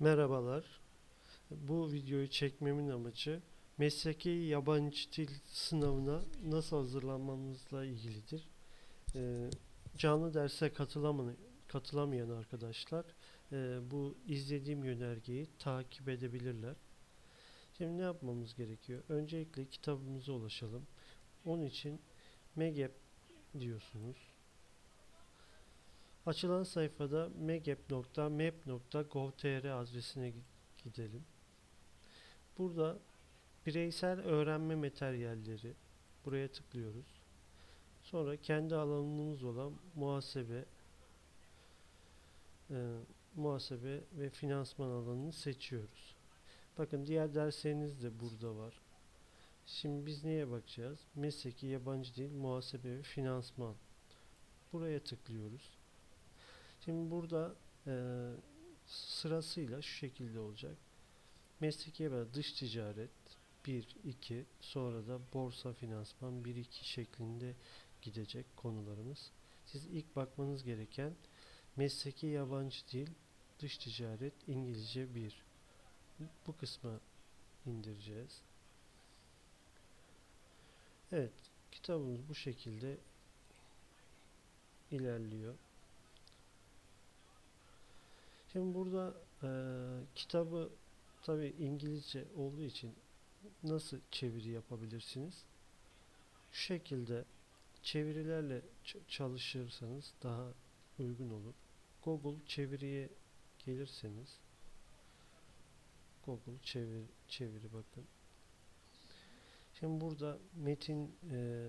Merhabalar. Bu videoyu çekmemin amacı mesleki yabancı dil sınavına nasıl hazırlanmamızla ilgilidir. Ee, canlı derse katılamayan, katılamayan arkadaşlar e, bu izlediğim yönergeyi takip edebilirler. Şimdi ne yapmamız gerekiyor? Öncelikle kitabımıza ulaşalım. Onun için megep diyorsunuz. Açılan sayfada megep.map.gov.tr adresine gi- gidelim. Burada bireysel öğrenme materyalleri buraya tıklıyoruz. Sonra kendi alanımız olan muhasebe e, muhasebe ve finansman alanını seçiyoruz. Bakın diğer dersleriniz de burada var. Şimdi biz neye bakacağız? Mesleki yabancı dil, muhasebe ve finansman. Buraya tıklıyoruz. Şimdi burada eee, sırasıyla şu şekilde olacak. Mesleki yabancı dış ticaret 1, 2 sonra da borsa finansman 1, 2 şeklinde gidecek konularımız. Siz ilk bakmanız gereken mesleki yabancı dil, dış ticaret, İngilizce 1. Bu kısma indireceğiz. Evet, kitabımız bu şekilde ilerliyor. Şimdi burada eee, kitabı tabi İngilizce olduğu için nasıl çeviri yapabilirsiniz? Şu şekilde çevirilerle çalışırsanız daha uygun olur. Google çeviriye gelirseniz Google çevir çeviri bakın. Şimdi burada metin eee,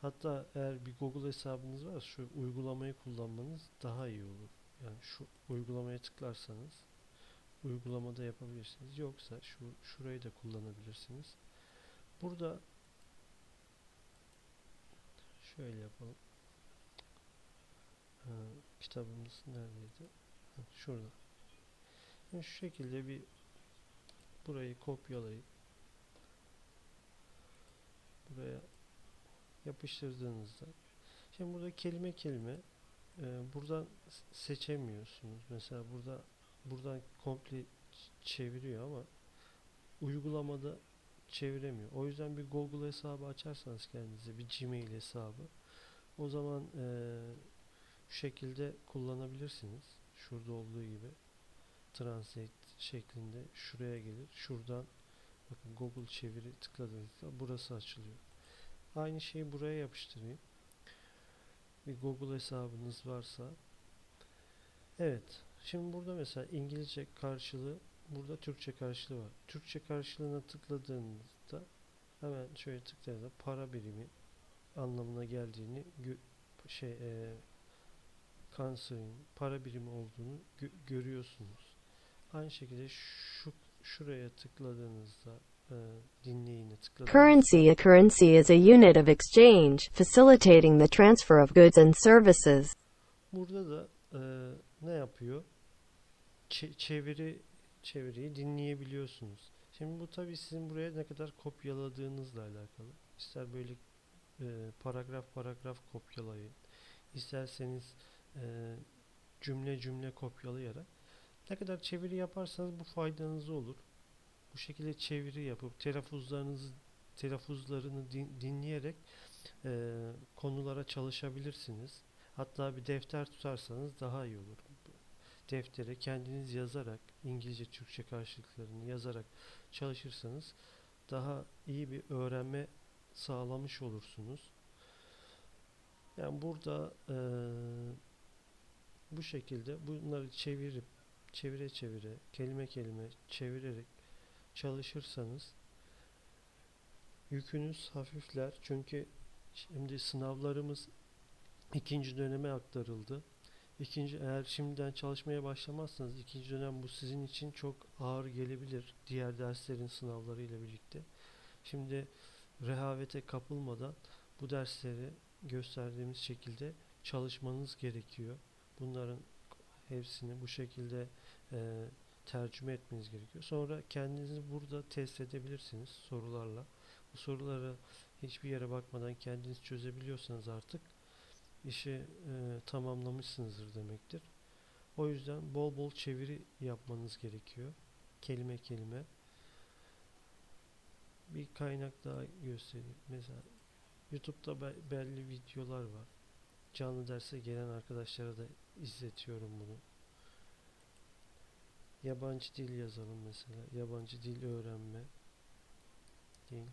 hatta eğer bir Google hesabınız varsa şu uygulamayı kullanmanız daha iyi olur. Yani şu uygulamaya tıklarsanız uygulamada yapabilirsiniz. Yoksa şu şurayı da kullanabilirsiniz. Burada şöyle yapalım. Ha, kitabımız neredeydi? Ha, şurada. Şimdi şu şekilde bir burayı kopyalayıp buraya yapıştırdığınızda şimdi burada kelime kelime e, buradan seçemiyorsunuz. Mesela burada buradan komple çeviriyor ama uygulamada çeviremiyor. O yüzden bir Google hesabı açarsanız kendinize bir Gmail hesabı o zaman e, şu şekilde kullanabilirsiniz. Şurada olduğu gibi Translate şeklinde şuraya gelir. Şuradan bakın Google çeviri tıkladığınızda burası açılıyor. Aynı şeyi buraya yapıştırayım. Bir Google hesabınız varsa Evet. Şimdi burada mesela İngilizce karşılığı, burada Türkçe karşılığı var. Türkçe karşılığına tıkladığınızda hemen şöyle tıkladığınızda para birimi anlamına geldiğini şey e, kanserin para birimi olduğunu gö- görüyorsunuz. Aynı şekilde şu şuraya tıkladığınızda Currency A currency is a unit of exchange, facilitating the transfer of goods and services. Burada da e, ne yapıyor? Çe- çeviri çeviriyi dinleyebiliyorsunuz. Şimdi bu tabii sizin buraya ne kadar kopyaladığınızla alakalı. İster böyle e, paragraf paragraf kopyalayın. İsterseniz e, cümle cümle kopyalayarak ne kadar çeviri yaparsanız bu faydanız olur. Bu şekilde çeviri yapıp telaffuzlarınızı telaffuzlarını din- dinleyerek e, konulara çalışabilirsiniz. Hatta bir defter tutarsanız daha iyi olur. Deftere kendiniz yazarak İngilizce Türkçe karşılıklarını yazarak çalışırsanız daha iyi bir öğrenme sağlamış olursunuz. Yani burada eee, bu şekilde bunları çevirip çevire çevire kelime kelime çevirerek çalışırsanız yükünüz hafifler. Çünkü şimdi sınavlarımız ikinci döneme aktarıldı. İkinci eğer şimdiden çalışmaya başlamazsanız ikinci dönem bu sizin için çok ağır gelebilir diğer derslerin sınavları ile birlikte. Şimdi rehavete kapılmadan bu dersleri gösterdiğimiz şekilde çalışmanız gerekiyor. Bunların hepsini bu şekilde e, tercüme etmeniz gerekiyor. Sonra kendinizi burada test edebilirsiniz sorularla. Bu soruları hiçbir yere bakmadan kendiniz çözebiliyorsanız artık işi e, tamamlamışsınızdır demektir. O yüzden bol bol çeviri yapmanız gerekiyor. Kelime kelime. Bir kaynak daha göstereyim. Mesela YouTube'da be- belli videolar var. Canlı derse gelen arkadaşlara da izletiyorum bunu. Yabancı dil yazalım mesela. Yabancı dil öğrenme. Dil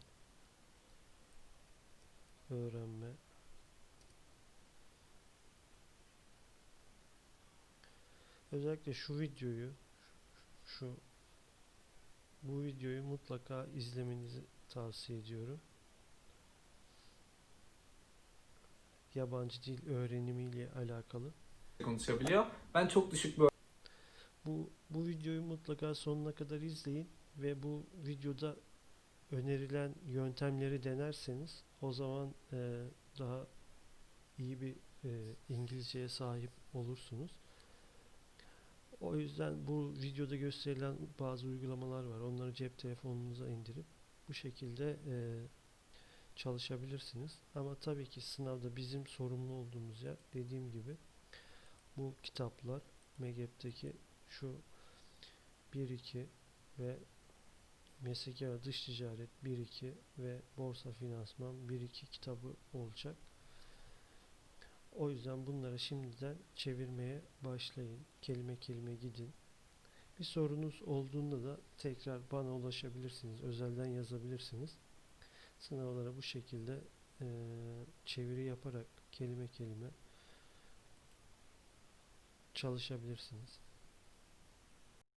öğrenme. Özellikle şu videoyu şu bu videoyu mutlaka izlemenizi tavsiye ediyorum. Yabancı dil öğrenimiyle alakalı. konuşabiliyor. Ben çok düşük bir Bu bu videoyu mutlaka sonuna kadar izleyin ve bu videoda önerilen yöntemleri denerseniz o zaman e, daha iyi bir e, İngilizceye sahip olursunuz. O yüzden bu videoda gösterilen bazı uygulamalar var. Onları cep telefonunuza indirip bu şekilde e, çalışabilirsiniz. Ama tabii ki sınavda bizim sorumlu olduğumuz yer dediğim gibi bu kitaplar MEGEP'teki şu 1-2 ve mesleki dış ticaret 1-2 ve borsa finansman 1-2 kitabı olacak. O yüzden bunları şimdiden çevirmeye başlayın. Kelime kelime gidin. Bir sorunuz olduğunda da tekrar bana ulaşabilirsiniz. Özelden yazabilirsiniz. Sınavlara bu şekilde eee, çeviri yaparak kelime kelime çalışabilirsiniz.